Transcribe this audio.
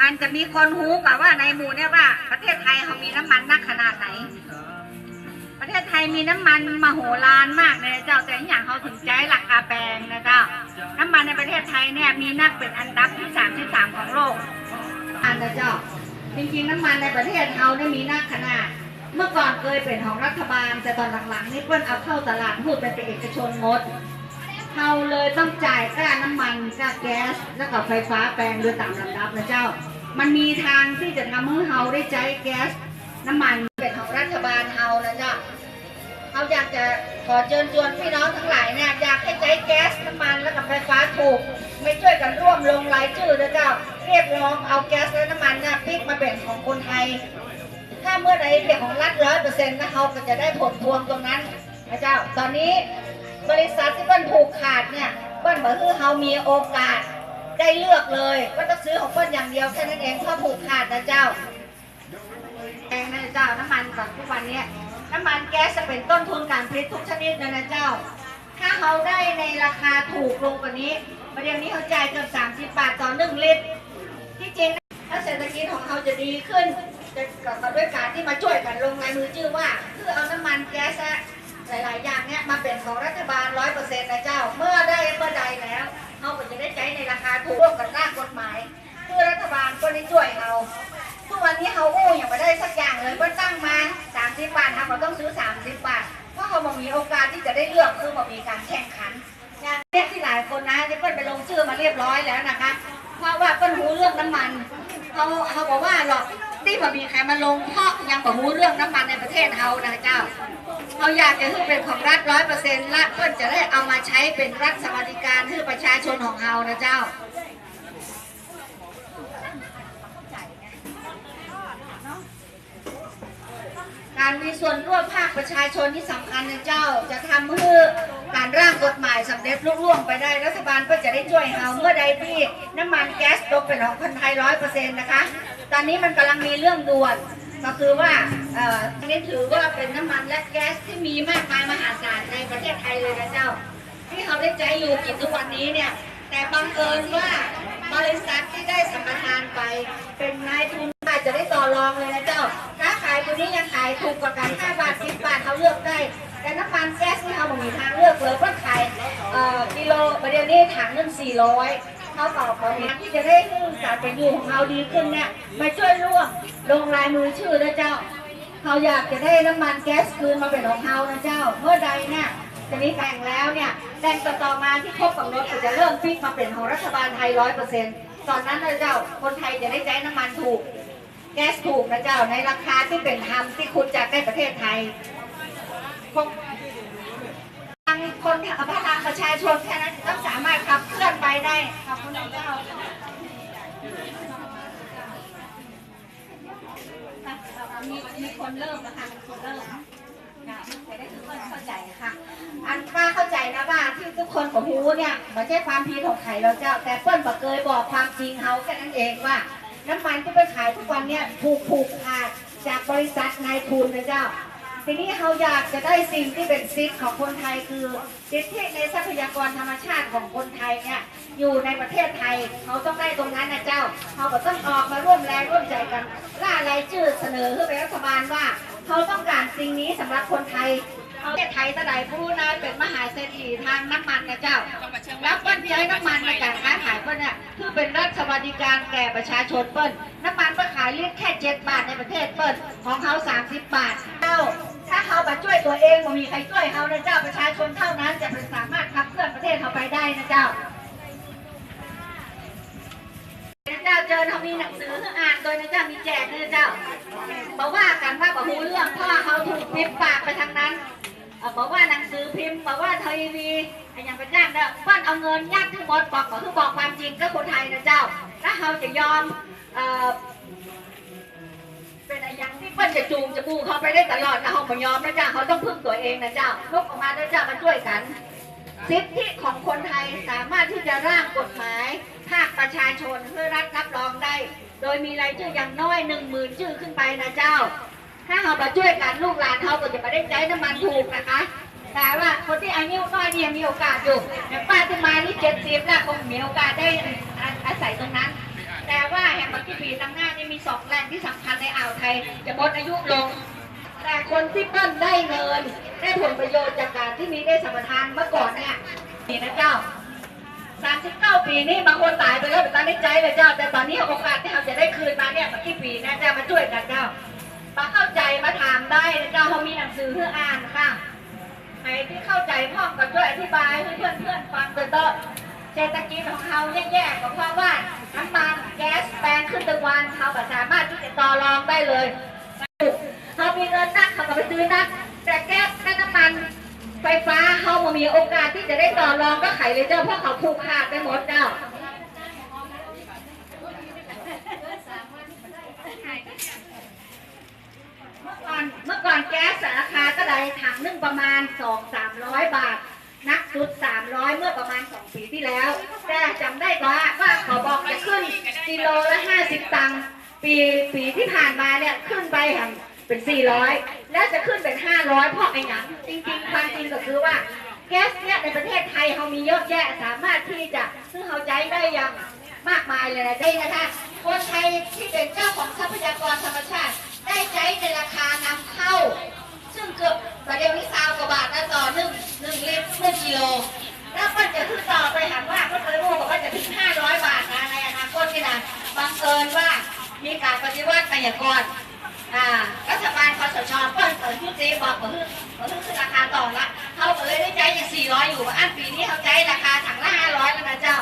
มันจะมีคนหูกับว่าในหมู่เนี่ยว่า ประเทศไทยเขามีน้ำมันนักขนาดไหน ประเทศไทยมีน้ำมันมโหฬารมากเลยเจ้าแต่อย่างเขาถึงใจราคาแพงนะเจ้าน้ำมันในประเทศไทยเนี่ยมีนักเป็นอันดับที่สามที่สามของโลก อันนะเจ้าจริงๆน้ำมันในประเทศเราเนี่ยมีนักขนาด เมื่อก่อนเคยเป็นของรัฐบาล แต่ตอนหลังๆนี่เพิ่นเอาเข้าตลาดพูดเป็นเอกชนหมด เราเลยต้องจ่ายค่าน้ำมันค่าแก๊ส แล้วก็ไฟฟ้าแปลงโดยตามลำดับนะเจ้า มันมีทางที่จะทำให้เราได้ใช้แก๊ส น้ำมันเป็นของรัฐบาลเรานะเจ้าเราอยากจะขอเชิญชวนพี่น้องทั้งหลายเนี่ยอยากให้ใช้แก๊สน้ำมันแล้วก็ไฟฟ้าถูก ไม่ช่วยกันร่วมลงรายชื่อนะเจ้า เรียกร้องเอาแก๊สและน้ำมันเนี่ยพิกมาเป็นของคนไทย ถ้าเมื่อใดเป็นของรัฐร้อยเปอร์เซ็นต์นะเขาก็จะได้ผลพวงตรงนั้นนะเจ้า ตอนนี้ บริษัทที่เปิ้ลผูกขาดเนี่ยเปิ้ลบอกคือเขามีโอกาสได้เลือกเลยก็ต้องซื้อของเปิ้ลอย่างเดียวแค่นั้นเองเพราะผูกขาดนะเจ้าแพงนะเจ้าน้ำมันก่อนทุกวันเนี้ยน้ำมันแก๊สจะเป็นต้นทุนการผลิตทุกชนิดเลยนะเจ้า ถ้าเขาได้ในราคาถูกลงกว่านี้ประเดี๋ยวนี้เขาจ่ายเกือบ 30 บาทต่อหนึ่งลิตร ที่จริงถ้าเศรษฐกิจของเขาจะดีขึ้นจะกับด้วยการที่มาช่วยกันลงลายมือชื่อว่า คือเอาน้ำมันแก๊สอะ หลายๆ อย่างเนี้ยมาเป็นของรัฐบาลร้อยเปอร์เซ็นต์นะเจ้า เมื่อได้เมื่อใดแล้วเขาก็จะได้ใช้ในราคาถูกร่วมกับร่างกฎหมายคือรัฐบาลก็ได้ช่วยเขาทุกวันนี้เขาอู้อย่างไม่ได้สักอย่างเลยว่าตั้งมา30บาทเขาก็ต้องซื้อ30บาทเพราะเขาบอกมีโอกาสที่จะได้เลือกคือบอกมีการแข่งขันอย่างเรียกที่หลายคนนะที่เปิ้ลไปลงชื่อมาเรียบร้อยแล้วนะคะ เพราะว่าเปิ้ลรู้เรื่องน้ำมันเขาเขาบอกว่าหรอกที่บ่มีใครมาลงเพราะยังบ่รู้เรื่องน้ำมันในประเทศเขานะเจ้า เขาอยากจะให้เป็นของรัฐร้อยเปอร์เซ็นต์ละเปิ้ลจะได้เอามาใช้เป็นรัฐสวัสดิการให้ประชาชนของเรานะเจ้าการมีส่วนร่วมภาคประชาชนที่สำคัญนะเจ้า จะทำให้การร่างกฎหมายสำเร็จลุล่วงไปได้รัฐบาลก็จะได้ช่วยเราเมื่อใดที่น้ำมันแก๊สตกเป็นของคนไทยร้อยเปอร์เซ็นต์นะคะ ตอนนี้มันกำลังมีเรื่องด่วนก็คือว่า เอ่ออันนี้ถือว่าเป็นน้ำมันและแก๊สที่มีมากมายมหาศาลในประเทศไทยเลยนะเจ้า ที่เขาได้ใจอยู่กินทุกวันนี้เนี่ย แต่บังเอิญว่าบริษัทที่ได้สัมปทานไป เป็นนายทุนอาจจะได้ต่อรองเลยนะเจ้าค้าขายตัวนี้ยังขายถูกกว่ากัน5บาท10บาทเขาเลือกได้ แต่น้ำมันแก๊สที่เขาบอกมีทางเลือกเลยเพราขายเอ่อกิโลประเดี๋ยวนี้ถังหนึง400เขาต่อไปที่จะได้ให้การเป็นอยู่ของเราดีขึ้นเนี่ยมาช่วยร่วมลงลายมือชื่อนะเจ้า เขาอยากจะได้น้ำมันแก๊สคืนมาเป็นของเขานะเจ้า เมื่อใดเนี่ยจะมีแต่งแล้วเนี่ยแต่งต่อตอมาที่ครบกำหนดก็จะเริ่มฟิกมาเป็นของรัฐบาลไทยร้อยเปอร์เซ็นต์ตอนนั้นนะเจ้าคนไทยจะได้ใช้น้ำมันถูก แก๊สถูกนะเจ้าในราคาที่เป็นธรรมที่คุณจากได้ประเทศไทยทางคนพลังประชาชนแค่นั้นต้องสามารถขับเคลื่อนไปได้ขอบคุณเจ้า มีมีคนเริ่มนะคะมีคนเริ่มค่ะจะได้ทุกคนเข้าใจค่ะ อันป้าเข้าใจนะว่าที่ทุกคนกับฮูเนี่ยไม่ใช่ความผิดของใครเราเจ้า แต่เปิ้ลบอกเคยบอกความจริงเฮาแค่นั้นเองว่า น้ำมันที่ไปขายทุกวันเนี่ยถูกผูกขาดจากบริษัทนายทุนนะเจ้าทีนี้เขาอยากจะได้สิ่งที่เป็นสิทธิ์ของคนไทยคือสิทธิในทรัพยากรธรรมชาติของคนไทยเนี่ยอยู่ในประเทศไทยเขาต้องได้ตรงนั้นนะเจ้าเขาก็ต้องออกมาร่วมแรงร่วมใจกันล่า รายชื่อเสนอขึ้นไปรัฐบาลว่า เขาต้องการสิ่งนี้สำหรับคนไทยประเทศไทยตะไดผู้นายเป็นมหาเศรษฐีทางน้ำมันนะเจ้าแล้วเปิ้ลใช้น้ำมันในการค้าขายเปิ้ลเนี่ยคือเป็นรัฐสวัสดิการแก่ประชาชนเปิ้ลน้ำมันเปิ้ลขายลิตรแค่เจ็ดบาทในประเทศเปิ้ลของเขาสามสิบบาทเจ้าถ้าเขามาช่วยตัวเองมันมีใครช่วยเขานะเจ้าประชาชนเท่านั้นจะเป็นสามารถขับเคลื่อนประเทศเขาไปได้นะเจ้านะเจ้าเจอเขามีหนังสือ ให้อ่ายนะเจ้ามีแจกนะเจ้าบอกว่ากันว่าบอกหูเรื่องเพราะว่าเขาถูกพิมพ์ปากไปทางนั้นบอกว่าหนังสือพิมพ์บอกว่าทีวีอะไรอย่างเป็นย่างเนี่ยเปิ้ลเอาเงินยัดทั้งหมดบอกบอกคือบอกความจริงก็คนไทยนะเจ้าถ้าเขาจะยอมเออเป็นอะไรย่างที่เปิ้ลจะจูงจะบูเขาไปได้ตลอดนะเขาไม่ยอมนะเจ้าเขาต้องพึ่งตัวเองนะเจ้าลุกออกมานะเจ้ามาช่วยกัน สิทธิของคนไทยสามารถที่จะร่างกฎหมาย ภาคประชาชนเพื่อรัฐรับรองได้ โดยมีรายชื่ออย่างน้อยหนึ่งหมื่นชื่อขึ้นไปนะเจ้า ถ้าเรามาช่วยกันลูกหลานเขาก็จะมาได้ใช้น้ำมันถูกนะคะแต่ว่าคนที่อายุน้อยเนี่ยมีโอกาสอยู่อย่างป้าที่มานี่เจ็ดสิบแล้วคงมีโอกาสได้อาอาศัยตรงนั้น แต่ว่าแห่งบางที่ปีสองแหล่งที่สำคัญในอ่าวไทย จะหมดอายุลง แต่คนที่เปิ้ลได้เงินได้ผลประโยชน์จากการที่มีได้สัมปทานเมื่อก่อนเนี่ยนี่นะเจ้า39ปีนี่บางคนตายไปแล้วเป็นตาในใจเลยเจ้า แต่ตอนนี้โอกาสที่เราจะได้คืนมาเนี่ยมากี่ปีนะเจ้ามาช่วยกันเจ้ามาเข้าใจมาถามได้นะเจ้าเขามีหนังสือเพื่ออ่านค่ะใครที่เข้าใจพ่อมก็ช่วยอธิบายให้เพื่อนๆฟังเติร์เศรษฐกิจของเขาแย่ๆก็เพราะว่าน้ำมันแก๊สแพงขึ้นทุกวันเขาสามารถที่จะต่อรองได้เลย เขามีเงินนักเขาก็ไป ซื้อนัก แต่แก๊สและน้ำมัน ไฟฟ้าเขามามีโอกาสที่จะได้ต่อรองก็ไขเลยเจ้าเพราะเขาผูกขาดไปหมดเจ้าเมื่อก่อนเมื่อก่อนแก๊สราคาก็ได้ถังนึงประมาณสองสามร้อยบาท นักสุดสามร้อยเมื่อประมาณสองปีที่แล้ว แต่จำได้ว่าว่าเขาบอกจะขึ้นกิโลละห้าสิบตังค์ปีปีที่ผ่านมาเนี่ยขึ้นไปห่ง เป็นสี่ร้อยแล้วจะขึ้นเป็นห้าร้อยเพราะไอ้หยังจริงๆ ความจริงก็คือว่าแก๊สเนี่ยในประเทศไทยเขามีเยอะแยะสามารถที่จะซึ่งเขาใจได้อย่างมากมายเลยนะได้นะคะคนไทยที่เป็นเจ้าของทรัพยากรธรรมชาติ ได้ใช้ในราคานำเข้า ซึ่งเกือบประเดี๋ยวนี้ซาวกว่าบาทนะต่อหนึ่งหนึ่งลิตรหนึ่งกิโลแล้วก็จะขึ้นต่อไปหันว่าก็เคยรู้บอกว่าจะถึงห้าร้อยบาทนะในอนาคตนี่นะบังเอิญว่ามีการปฏิวัติไยากร อ่ารัฐบาลคอสชเพิ่นเปิดยุติบอกว่าเพิ่งเพิ่งขึ้นราคาต่อละเขาก็เลยได้ใจอย่าง400 อยู่ว่าอันปีนี้เขาใจราคาถังละ500แล้วนะเจ้า